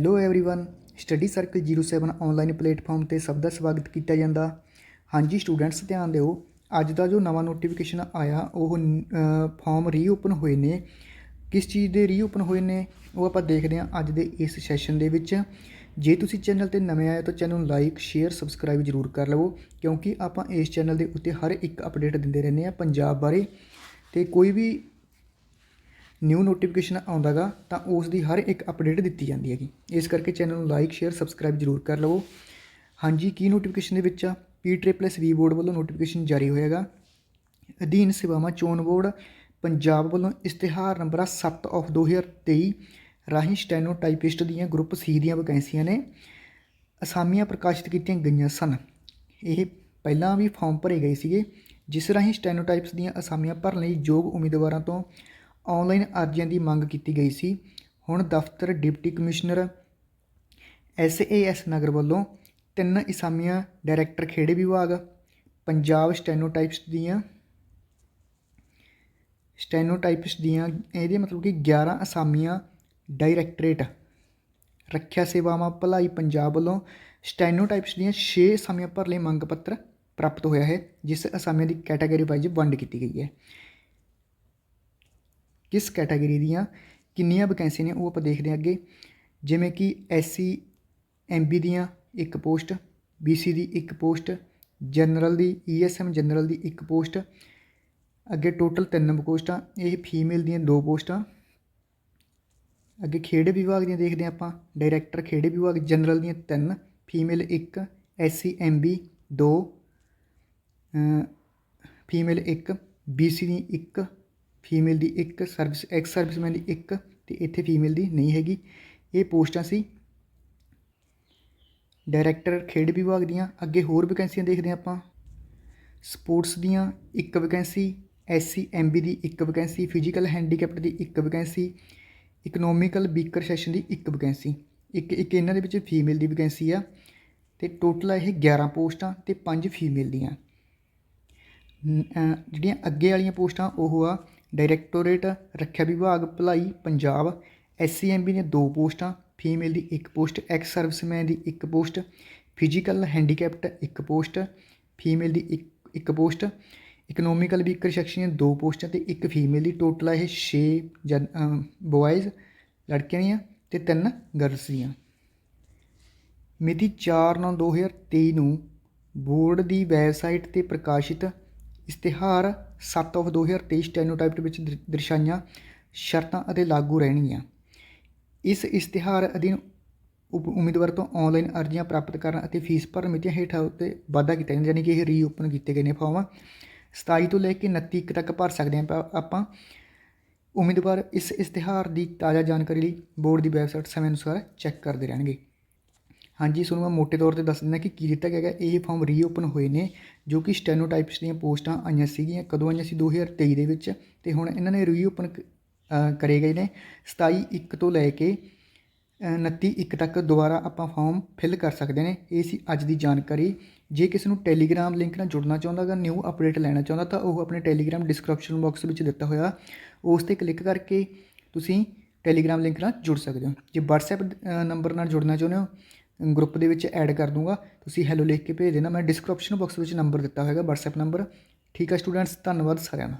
hello everyone study circle 07 online platform ਤੇ ਸਭ ਦਾ ਸਵਾਗਤ ਕੀਤਾ ਜਾਂਦਾ ਹਾਂਜੀ ਸਟੂਡੈਂਟਸ ਧਿਆਨ ਦਿਓ ਅੱਜ ਦਾ ਜੋ ਨਵਾਂ ਨੋਟੀਫਿਕੇਸ਼ਨ ਆਇਆ ਉਹ ਫਾਰਮ ਰੀਓਪਨ ਹੋਏ ਨੇ ਕਿਸ ਚੀਜ਼ ਦੇ ਰੀਓਪਨ ਹੋਏ ਨੇ ਉਹ ਆਪਾਂ ਦੇਖਦੇ ਹਾਂ ਅੱਜ ਦੇ ਇਸ ਸੈਸ਼ਨ ਦੇ ਵਿੱਚ ਜੇ ਤੁਸੀਂ ਚੈਨਲ ਤੇ ਨਵੇਂ ਆਏ ਤਾਂ ਚੈਨਲ ਨੂੰ ਲਾਈਕ ਸ਼ੇਅਰ ਸਬਸਕ੍ਰਾਈਬ ਜ਼ਰੂਰ ਕਰ ਲਵੋ ਕਿਉਂਕਿ ਆਪਾਂ ਇਸ ਚੈਨਲ ਦੇ ਉੱਤੇ ਹਰ ਇੱਕ ਅਪਡੇਟ ਦਿੰਦੇ ਰਹਿੰਦੇ ਆ ਪੰਜਾਬ ਬਾਰੇ ਤੇ ਕੋਈ ਵੀ ਨਿਊ ਨੋਟੀਫਿਕੇਸ਼ਨ ਆਉਂਦਾਗਾ ਤਾਂ ਉਸ ਦੀ ਹਰ ਇੱਕ ਅਪਡੇਟ ਦਿੱਤੀ ਜਾਂਦੀ ਹੈਗੀ। ਇਸ ਕਰਕੇ ਚੈਨਲ ਨੂੰ ਲਾਈਕ ਸ਼ੇਅਰ ਸਬਸਕ੍ਰਾਈਬ ਜ਼ਰੂਰ ਕਰ ਲਵੋ। ਹਾਂਜੀ, ਕੀ ਨੋਟੀਫਿਕੇਸ਼ਨ ਦੇ ਵਿੱਚ ਆ? ਪੀ ਟ੍ਰਿਪਲਸ ਵੀ ਬੋਰਡ ਵੱਲੋਂ ਨੋਟੀਫਿਕੇਸ਼ਨ ਜਾਰੀ ਹੋਏਗਾ ਅਧੀਨ ਸੇਵਾਵਾਂ ਚੋਣ ਬੋਰਡ, ਪੰਜਾਬ ਵੱਲੋਂ ਇਸ਼ਤਿਹਾਰ ਨੰਬਰ 7 ਆਫ 2023 ਰਾਹੀਂ ਸਟੈਨੋ ਟਾਈਪਿਸਟ ਦੀਆਂ ਗਰੁੱਪ ਸੀ ਦੀਆਂ ਵੈਕੈਂਸੀਆਂ ਨੇ। ਅਸਾਮੀਆਂ ਪ੍ਰਕਾਸ਼ਿਤ ਕੀਤੀਆਂ ਗਈਆਂ ਸਨ। ਇਹ ਪਹਿਲਾਂ ਵੀ ਫਾਰਮ ਭਰੇ ਗਏ ਸੀਗੇ, ਜਿਸ ਰਾਹੀਂ ਸਟੈਨੋਟਾਈਪਸ ਦੀਆਂ ਅਸਾਮੀਆਂ ਭਰਨ ਲਈ ਯੋਗ ਉਮੀਦਵਾਰਾਂ ਤੋਂ ਆਨਲਾਈਨ ਅਰਜ਼ੀਆਂ ਦੀ ਮੰਗ ਕੀਤੀ ਗਈ ਸੀ। ਹੁਣ ਦਫ਼ਤਰ ਡਿਪਟੀ ਕਮਿਸ਼ਨਰ ਐਸਏਐਸ ਨਗਰ ਵੱਲੋਂ ਤਿੰਨ ਅਸਾਮੀਆਂ ਡਾਇਰੈਕਟਰ ਖੇੜੇ ਵਿਭਾਗ, ਪੰਜਾਬ ਸਟੈਨੋਟਾਈਪਸ ਦੀਆਂ ਸਟੈਨੋਟਾਈਪਸ ਦੀਆਂ ਇਹਦੇ ਮਤਲਬ ਕਿ 11 ਅਸਾਮੀਆਂ ਡਾਇਰੈਕਟਰੇਟ ਰੱਖਿਆ ਸੇਵਾਵਾਂ ਭਲਾਈ ਪੰਜਾਬ ਵੱਲੋਂ ਸਟੈਨੋਟਾਈਪਸ ਦੀਆਂ 6 ਅਸਾਮੀਆਂ ਭਰ ਲਈ ਮੰਗ ਪੱਤਰ ਪ੍ਰਾਪਤ ਹੋਇਆ ਹੈ, ਜਿਸ ਅਸਾਮੀਆਂ ਦੀ ਕੈਟਾਗਰੀ ਵਾਈਜ਼ ਵੰਡ ਕੀਤੀ ਗਈ ਹੈ। ਕਿਸ ਕੈਟਾਗਰੀ ਦੀਆਂ ਕਿੰਨੀਆਂ ਵੈਕੈਂਸੀ ਨੇ ਉਹ ਆਪਾਂ ਦੇਖਦੇ ਹਾਂ ਅੱਗੇ। ਜਿਵੇਂ ਕਿ ਐਸਸੀ ਐਮਬੀ ਦੀਆਂ ਇੱਕ ਪੋਸਟ ਬੀਸੀ ਦੀ ਇੱਕ ਪੋਸਟ ਜਨਰਲ ਦੀ ਈਐਸਐਮ ਜਨਰਲ ਦੀ ਇੱਕ ਪੋਸਟ ਅੱਗੇ ਟੋਟਲ ਤਿੰਨ ਪੋਸਟਾਂ ਇਹ ਫੀਮੇਲ ਦੀਆਂ ਦੋ ਪੋਸਟਾਂ ਅੱਗੇ ਖੇਡ ਵਿਭਾਗ ਦੀਆਂ ਦੇਖਦੇ ਹਾਂ ਆਪਾਂ ਡਾਇਰੈਕਟਰ ਖੇਡ ਵਿਭਾਗ ਜਨਰਲ ਦੀਆਂ ਤਿੰਨ ਫੀਮੇਲ ਇੱਕ ਐਸਸੀ ਐਮਬੀ ਦੋ ਫੀਮੇਲ ਇੱਕ ਬੀਸੀ ਦੀ ਇੱਕ ਫੀਮੇਲ ਦੀ ਇੱਕ ਸਰਵਿਸ ਐਕਸ ਸਰਵਿਸਮੈਨ ਦੀ ਇੱਕ ਤੇ ਇੱਥੇ ਫੀਮੇਲ ਦੀ ਨਹੀਂ ਹੈਗੀ। ਇਹ ਪੋਸਟਾਂ ਸੀ। ਡਾਇਰੈਕਟਰ ਖੇਡ ਵਿਭਾਗ ਦੀਆਂ, ਅੱਗੇ ਹੋਰ ਵੈਕੈਂਸੀਆਂ ਦੇਖਦੇ ਹਾਂ ਆਪਾਂ। ਸਪੋਰਟਸ ਦੀਆਂ ਇੱਕ ਵੈਕੈਂਸੀ ਐਸਸੀ ਐਮਬੀ ਦੀ ਇੱਕ ਵੈਕੈਂਸੀ ਫਿਜ਼ੀਕਲ ਹੈਂਡੀਕੈਪਟ ਦੀ ਇੱਕ ਵੈਕੈਂਸੀ ਇਕਨੋਮਿਕਲ ਵੀਕਰ ਸੈਸ਼ਨ ਦੀ ਇੱਕ ਵੈਕੈਂਸੀ ਇੱਕ ਇੱਕ ਇਹਨਾਂ ਦੇ ਵਿੱਚ ਫੀਮੇਲ ਦੀ ਵੈਕੈਂਸੀ ਆ ਤੇ ਟੋਟਲ ਇਹ 11 ਪੋਸਟਾਂ ਤੇ 5 ਫੀਮੇਲ ਦੀਆਂ। ਜਿਹੜੀਆਂ ਅੱਗੇ ਵਾਲੀਆਂ ਪੋਸਟਾਂ ਉਹ ਆ ਡਾਇਰੈਕਟੋਰੇਟ ਰੱਖਿਆ ਵਿਭਾਗ ਭਲਾਈ ਪੰਜਾਬ ਐਸਸੀਐਮਬੀ ਦੀਆਂ ਦੋ ਪੋਸਟਾਂ, ਫੀਮੇਲ ਦੀ ਇੱਕ ਪੋਸਟ ਐਕਸ ਸਰਵਿਸਮੈਨ ਦੀ ਇੱਕ ਪੋਸਟ ਫਿਜ਼ੀਕਲ ਹੈਂਡੀਕੈਪਟ ਇੱਕ ਪੋਸਟ, ਫੀਮੇਲ ਦੀ ਇੱਕ ਇੱਕ ਪੋਸਟ ਇਕਨੋਮਿਕਲ ਵੀਕਰ ਸੈਕਸ਼ਨ ਦੀਆਂ ਦੋ ਪੋਸਟਾਂ ਤੇ ਇੱਕ ਫੀਮੇਲ ਦੀ ਟੋਟਲ ਇਹ 6 ਜਨ ਬॉयਜ਼ ਲੜਕੀਆਂ ਦੀਆਂ ਤੇ ਤਿੰਨ ਗਰਲਸ ਦੀਆਂ। ਮਿਤੀ 4/9/2023 ਨੂੰ ਬੋਰਡ ਦੀ ਵੈਬਸਾਈਟ ਤੇ ਪ੍ਰਕਾਸ਼ਿਤ ਇਸ਼ਤਿਹਾਰ 7 ਆਫ 2023 ਸਟੈਨੋਟਾਈਪ ਵਿੱਚ ਦਰਸਾਈਆਂ ਸ਼ਰਤਾਂ ਅਤੇ ਲਾਗੂ ਰਹਿਣਗੀਆਂ। ਇਸ ਇਸ਼ਤਿਹਾਰ ਅਧੀਨ ਉਮੀਦਵਾਰ ਤੋਂ ਆਨਲਾਈਨ ਅਰਜ਼ੀਆਂ ਪ੍ਰਾਪਤ ਕਰਨ ਅਤੇ ਫੀਸ ਭਰਨ ਮਿਤੀਆਂ ਹੇਠਾਂ ਉੱਤੇ ਵਾਧਾ ਕੀਤਾ ਜਾਂਦਾ, ਯਾਨੀ ਕਿ ਇਹ ਰੀਓਪਨ ਕੀਤੇ ਗਏ ਨੇ ਫਾਰਮ। 27 ਤੋਂ ਲੈ ਕੇ 29 ਤੱਕ ਭਰ ਸਕਦੇ ਹਾਂ ਆਪਾਂ। ਉਮੀਦਵਾਰ ਇਸ ਇਸ਼ਤਿਹਾਰ ਦੀ ਤਾਜ਼ਾ ਜਾਣਕਾਰੀ ਲਈ ਬੋਰਡ ਦੀ ਵੈਬਸਾਈਟ ਸਮੇਂ ਅਨੁਸਾਰ ਚੈੱਕ ਕਰਦੇ ਰਹਿਣਗੇ। ਹਾਂਜੀ ਤੁਹਾਨੂੰ ਮੈਂ ਮੋٹے ਤੌਰ ਤੇ ਦੱਸ ਦਿੰਦਾ ਕਿ ਕੀ ਦਿੱਤਾ ਗਿਆ ਹੈ ਇਹ ਫਾਰਮ ਰੀਓਪਨ ਹੋਏ ਨੇ, ਜੋ ਕਿ ਸਟੈਨੋਟਾਈਪਸ ਦੀਆਂ ਪੋਸਟਾਂ ਆਈਆਂ ਸੀਗੀਆਂ ਕਦੋਂ ਆਈਆਂ ਸੀ? 2023 ਦੇ ਵਿੱਚ। ਤੇ ਹੁਣ ਇਹਨਾਂ ਨੇ ਰੀਓਪਨ ਕਰੇ ਗਏ ਨੇ। 27 1 ਤੋਂ ਲੈ ਕੇ 29 1 ਤੱਕ ਦੁਬਾਰਾ ਆਪਾਂ ਫਾਰਮ ਫਿਲ ਕਰ ਸਕਦੇ ਨੇ। ਇਹ ਸੀ ਅੱਜ ਦੀ ਜਾਣਕਾਰੀ। ਜੇ ਕਿਸੇ ਨੂੰ ਟੈਲੀਗ੍ਰਾਮ ਲਿੰਕ ਨਾਲ ਜੁੜਨਾ ਚਾਹੁੰਦਾ ਹੈ ਨਿਊ ਅਪਡੇਟ ਲੈਣਾ ਚਾਹੁੰਦਾ, ਤਾਂ ਉਹ ਆਪਣੇ ਟੈਲੀਗ੍ਰਾਮ ਡਿਸਕ੍ਰਿਪਸ਼ਨ ਬਾਕਸ ਵਿੱਚ ਦਿੱਤਾ ਹੋਇਆ। ਉਸ ਤੇ ਕਲਿੱਕ ਕਰਕੇ ਤੁਸੀਂ ਟੈਲੀਗ੍ਰਾਮ ਲਿੰਕ ਨਾਲ ਜੁੜ ਸਕਦੇ ਹੋ। ਜੇ WhatsApp ਨੰਬਰ ਨਾਲ ਜੁੜਨਾ ਚਾਹੁੰਦੇ ਹੋ ਗਰੁੱਪ ਦੇ ਵਿੱਚ ਐਡ ਕਰ ਦੂੰਗਾ। ਤੁਸੀਂ ਹੈਲੋ ਲਿਖ ਕੇ ਭੇਜ ਦੇਣਾ। ਮੈਂ ਡਿਸਕ੍ਰਿਪਸ਼ਨ ਬਾਕਸ ਵਿੱਚ ਨੰਬਰ ਦਿੱਤਾ ਹੋਏਗਾ, WhatsApp ਨੰਬਰ ਠੀਕ ਹੈ ਸਟੂਡੈਂਟਸ ਧੰਨਵਾਦ ਸਾਰਿਆਂ ਦਾ।